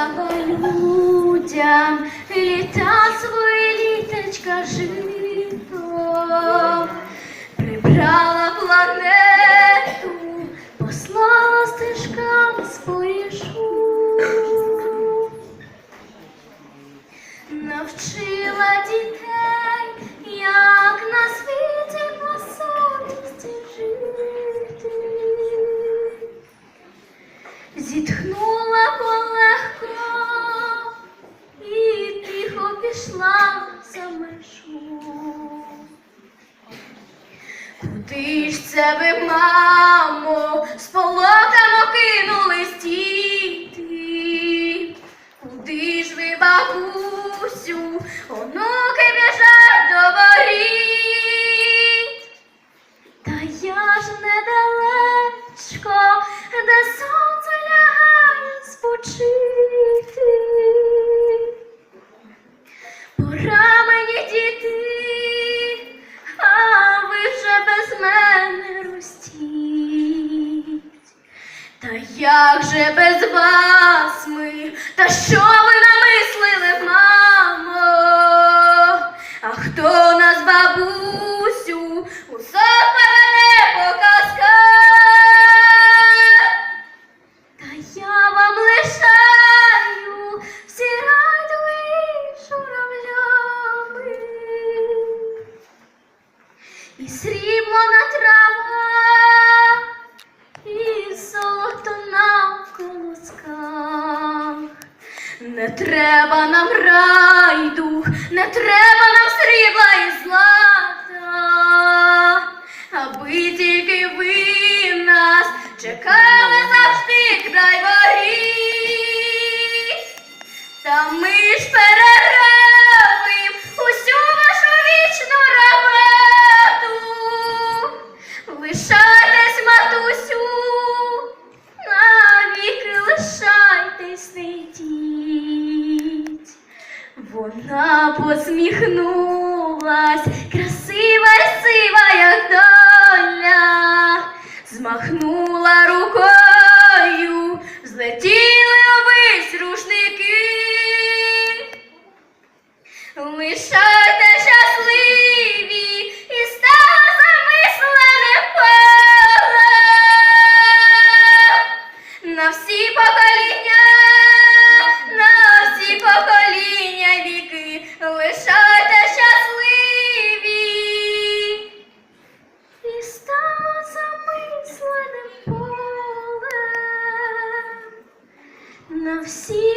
дала людям літа свої літочка жито, прибрала планету, послала стежкам спорішу. Навчила дітей, Куди ж це ви, мамо, з полотами кинулись діти? Куди ж ви, бабусю, онуки біжать до воріт? Та я ж недалечко, де сонце лягає спочити. Та як же без вас ми, та що ви намислили, мамо? А хто нас, бабусю, у сон поведе по казках? Та я вам лишаю всі радуги журавлями і срібло на травах, Не треба нам райду, не треба нам срібла і злата, аби тільки ви нас чекали завжди край воріт. Та ми ж переробим Вона посміхнулась, красива й сива, як доля, змахнула рукою, злетіли обись рушники. Лишайте щасливі. І стало замислене поле. На всі покоління, на всі покоління віки, лишайте щасливі і стало замисленим полем на всі покоління.